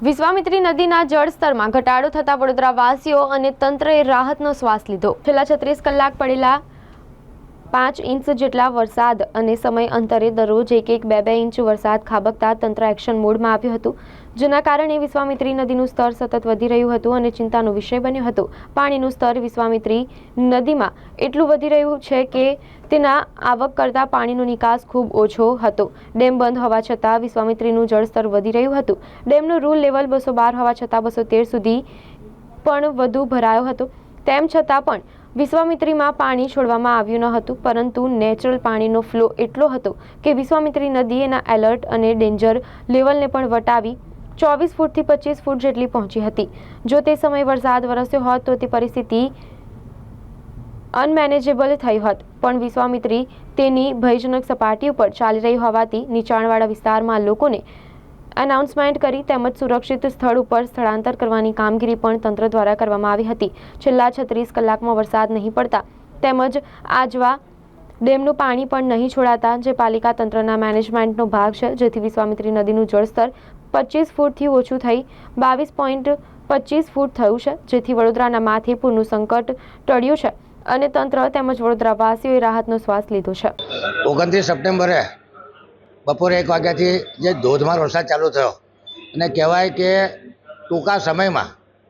વિશ્વામિત્રી નદીના જળસ્તરમાં ઘટાડો થતા વડોદરાવાસીઓ અને તંત્રએ રાહતનો શ્વાસ લીધો. છેલ્લા છત્રીસ કલાક પડેલા પાંચ ઇંચ જેટલા વરસાદ અને સમય અંતરે દરરોજ એક એક બે બે ઇંચ વરસાદ ખાબકતા તંત્ર એક્શન મોડમાં આવ્યું હતું. જેના કારણે વિશ્વામિત્રી નદીનું સ્તર સતત વધી રહ્યું હતું અને ચિંતાનો વિષય બન્યો હતો. પાણીનું સ્તર વિશ્વામિત્રી નદીમાં એટલું વધી રહ્યું છે કે તેના આવક કરતાં પાણીનો નિકાસ ખૂબ ઓછો હતો. ડેમ બંધ હોવા છતાં વિશ્વામિત્રીનું જળસ્તર વધી રહ્યું હતું. ડેમનું રૂલ લેવલ બસો બાર હોવા છતાં બસો તેર સુધી પણ વધુ ભરાયો હતો. તેમ છતાં પણ વિશ્વામિત્રીમાં પાણી છોડવામાં આવ્યું ન હતું, પરંતુ નેચરલ પાણીનો ફ્લો એટલો હતો કે વિશ્વામિત્રી નદી એના એલર્ટ અને ડેન્જર લેવલને પણ વટાવી ચોવીસ ફૂટથી પચીસ ફૂટ જેટલી પહોંચી હતી. જો તે સમયે વરસાદ વરસ્યો હોત તો તે પરિસ્થિતિ અનમેનેજેબલ થઈ હોત, પણ વિશ્વામિત્રી તેની ભયજનક સપાટી ઉપર ચાલી રહી હોવાથી નીચાણવાળા વિસ્તારમાં લોકોને એનાઉન્સમેન્ટ કરી તેમજ સુરક્ષિત સ્થળ ઉપર સ્થળાંતર કરવાની કામગીરી પણ તંત્ર દ્વારા કરવામાં આવી હતી. છેલ્લા છત્રીસ કલાકમાં વરસાદ નહીં પડતા તેમજ આજવા ડેમનું પાણી પણ નહીં છોડાતા જે પાલિકા તંત્રના મેનેજમેન્ટનો ભાગ છે, જેથી વિશ્વામિત્રી નદીનું જળસ્તર પચીસ ફૂટથી ઓછું થઈ બાવીસ પોઈન્ટ પચીસ ફૂટ થયું છે, જેથી વડોદરાના માથે પૂરનું સંકટ ટળ્યું છે અને તંત્ર તેમજ વડોદરાવાસીઓએ રાહતનો શ્વાસ લીધો છે. ઓગણત્રીસ સપ્ટેમ્બરે બપોરે એક વાગ્યાથી જે ધોધમાર વરસાદ ચાલુ થયો. અને કહેવાય કે ટૂંકા સમયમાં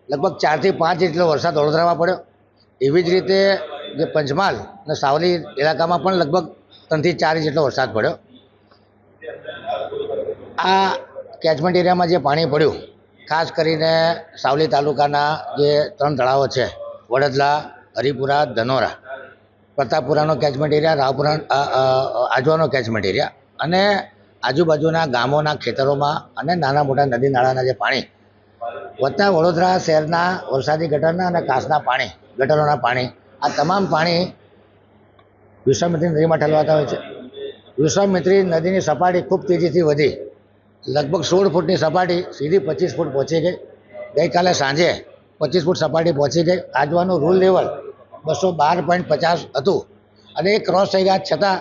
લગભગ ચારથી પાંચ જેટલો વરસાદ વડોદરામાં પડ્યો. એવી જ રીતે જે પંચમહાલ અને સાવલી ઇલાકામાં પણ લગભગ ત્રણથી ચાર જેટલો વરસાદ પડ્યો. આ કેચમેન્ટ એરિયામાં જે પાણી પડ્યું, ખાસ કરીને સાવલી તાલુકાના જે ત્રણ તળાવો છે, વડદલા, હરિપુરા, ધનોરા, પ્રતાપપુરાનો કેચમેન્ટ એરિયા રાવપુરા આજવાનો કેચમેન્ટ એરિયા અને આજુબાજુના ગામોના ખેતરોમાં અને નાના મોટા નદી નાળાના જે પાણી વત્તા વડોદરા શહેરના વરસાદી ગટરના અને કાંસના પાણી, ગટરોના પાણી, આ તમામ પાણી વિશ્વામિત્રી નદીમાં ઠલવાતા હોય છે. વિશ્વામિત્રી નદીની સપાટી ખૂબ તેજીથી વધી. લગભગ સોળ ફૂટની સપાટી સીધી પચીસ ફૂટ પહોંચી ગઈ. ગઈકાલે સાંજે પચીસ ફૂટ સપાટી પહોંચી ગઈ. આજવાનું રૂલ લેવલ બસો બાર પોઈન્ટ પચાસ હતું. અને એ ક્રોસ થઈ ગયા. છતાં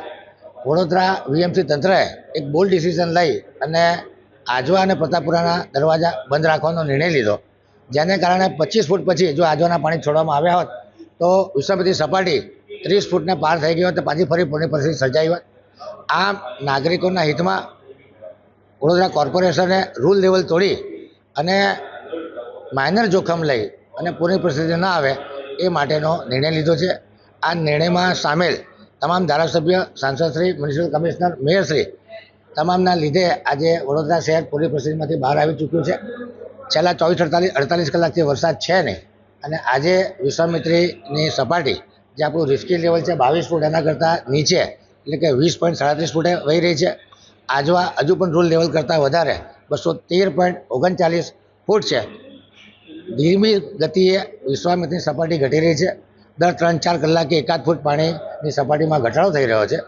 વડોદરા વીએમસી તંત્રએ એક બોલ્ડ ડિસિઝન લઈ અને આજવા અને પ્રતાપપુરાના દરવાજા બંધ રાખવાનો નિર્ણય લીધો. જેને કારણે પચીસ ફૂટ પછી જો આજવાના પાણી છોડવામાં આવ્યા હોત, તો વિશ્વપતિ સપાટી ત્રીસ ફૂટને પાર થઈ ગઈ હોત, તો પાછી ફરી પૂરની પરિસ્થિતિ સર્જાઈ હોત. આ નાગરિકોના હિતમાં વડોદરા કોર્પોરેશને રૂલ લેવલ તોડી અને માઇનર જોખમ લઈ અને પૂરની પરિસ્થિતિ ન આવે એ માટેનો નિર્ણય લીધો છે. આ નિર્ણયમાં સામેલ તમામ ધારાસભ્ય, સાંસદશ્રી, મ્યુનિસિપલ કમિશનર, મેયરશ્રી, તમામના લીધે આજે વડોદરા શહેર પૂરી પરિસ્થિતિમાંથી બહાર આવી ચૂક્યું છે. છેલ્લા ચોવીસ, અડતાલીસ અડતાલીસ કલાકથી વરસાદ છે નહીં. અને આજે વિશ્વામિત્રીની સપાટી, જે આપણું રિસ્કી લેવલ છે, બાવીસ ફૂટ એના કરતાં નીચે, એટલે કે વીસ પોઈન્ટ સાડત્રીસ ફૂટે વહી રહી છે. આજવા હજુ પણ રૂલ લેવલ કરતાં વધારે, બસો તેર પોઈન્ટ ઓગણચાલીસ ફૂટ છે. ધીમી ગતિએ વિશ્વામિત્રી સપાટી ઘટી રહી છે. દર ત્રણ, ચાર કલાકે એકાદ ફૂટ પાણીની સપાટીમાં ઘટાડો થઈ રહ્યો છે.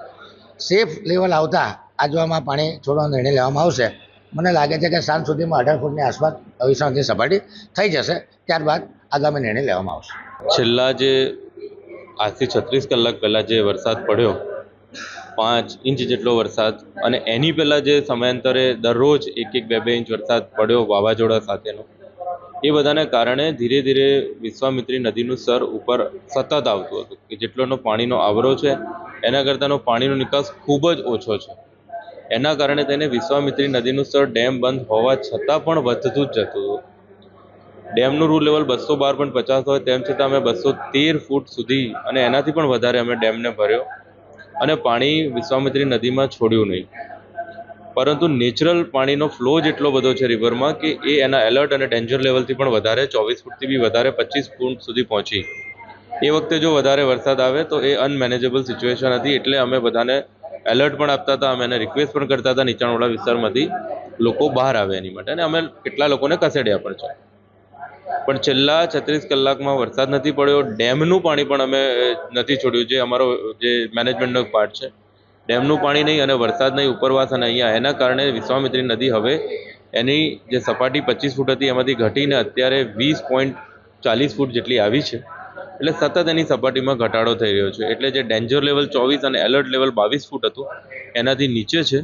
સેફ લેવલ આવતા આજવામાં પાણી છોડવાનો નિર્ણય લેવામાં આવશે. મને લાગે છે કે સાંજ સુધીમાં અઢાર ફૂટની આસપાસ વિશ્વામિત્રી સપાટી થઈ જશે. ત્યારબાદ આગામી નિર્ણય લેવામાં આવશે. છેલ્લા જે આજથી છત્રીસ કલાક પહેલાં જે વરસાદ પડ્યો, પાંચ ઇંચ જેટલો વરસાદ અને એની પહેલાં જે સમયાંતરે દરરોજ એક એક બે બે ઇંચ વરસાદ પડ્યો વાવાઝોડા સાથેનો એ બધાને કારણે ધીરે ધીરે વિશ્વામિત્રી નદીનું સ્તર ઉપર સતત આવતું હતું કે જેટલોનો પાણીનો આવરો છે, એના કરતાંનો પાણીનો નિકાસ ખૂબ જ ઓછો છે. એના કારણે તેને વિશ્વામિત્રી નદીનું સ્તર ડેમ બંધ હોવા છતાં પણ વધતું જ જતું હતું. ડેમનું રૂલ લેવલ બસો બાર પણ પચાસ હોય તેમ છતાં અમે બસો તેર ફૂટ સુધી અને એનાથી પણ વધારે અમે ડેમને ભર્યો અને પાણી વિશ્વામિત્રી નદીમાં છોડ્યું નહીં. પરંતુ નેચરલ પાણીનો ફ્લો જ એટલો બધો છે રિવરમાં કે એ એના એલર્ટ અને ડેન્જર લેવલથી પણ વધારે ચોવીસ ફૂટથી બી વધારે પચીસ ફૂટ સુધી પહોંચી. એ વખતે જો વધારે વરસાદ આવે તો એ અનમેનેજેબલ સિચ્યુએશન હતી એટલે અમે બધાને એલર્ટ પણ આપતા હતા, અમે એને રિક્વેસ્ટ પણ કરતા હતા નીચાણવાળા વિસ્તારમાંથી લોકો બહાર આવે એની માટે અને અમે કેટલા લોકોને ખસેડ્યા પણ છે. પણ છેલ્લા છત્રીસ કલાકમાં વરસાદ નથી પડ્યો, ડેમનું પાણી પણ અમે નથી છોડ્યું, જે અમારો જે મેનેજમેન્ટનો પાર્ટ છે. ડેમનું પાણી નહીં અને વરસાદ નહીં, ઉપરવાસ અને અહીંયા. એના કારણે વિશ્વામિત્રી નદી હવે એની જે સપાટી પચીસ ફૂટ હતી, એમાંથી ઘટીને અત્યારે વીસ પોઈન્ટ ચાલીસ ફૂટ જેટલી આવી છે. એટલે સતત એની સપાટીમાં ઘટાડો થઈ રહ્યો છે. એટલે જે ડેન્જર લેવલ ચોવીસ અને એલર્ટ લેવલ બાવીસ ફૂટ હતું, એનાથી નીચે છે.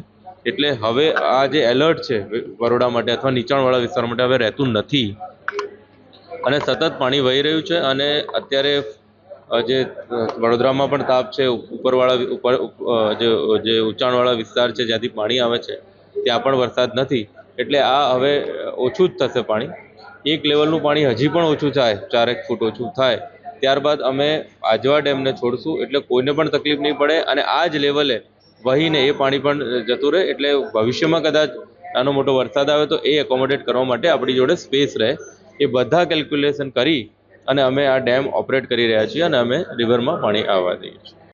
એટલે હવે આ જે એલર્ટ છે બરોડા માટે અથવા નીચાણવાળા વિસ્તાર માટે હવે રહેતું નથી. અને સતત પાણી વહી રહ્યું છે અને અત્યારે જે વડોદરામાં પણ તાપ છે ઉપરવાળા ઉપર જે જે ઊંચાણવાળા વિસ્તાર છે, જ્યાંથી પાણી આવે છે, ત્યાં પણ વરસાદ નથી. એટલે આ હવે ઓછું જ થશે પાણી. એક લેવલનું પાણી હજી પણ ઓછું થાય, ચારેક ફૂટ ઓછું થાય. ત્યારબાદ અમે આજવા ડેમને છોડશું, એટલે કોઈને પણ તકલીફ નહીં પડે, અને આ જ લેવલે વહીને એ પાણી પણ જતું રહે. એટલે ભવિષ્યમાં કદાચ નાનો મોટો વરસાદ આવે તો એ એકોમોડેટ કરવા માટે આપણી જોડે સ્પેસ રહે. એ બધા કેલ્ક્યુલેશન કરી અને અમે આ ડેમ ઓપરેટ કરી રહ્યા છીએ અને અમે રિવરમાં પાણી આવવા દઈએ છીએ.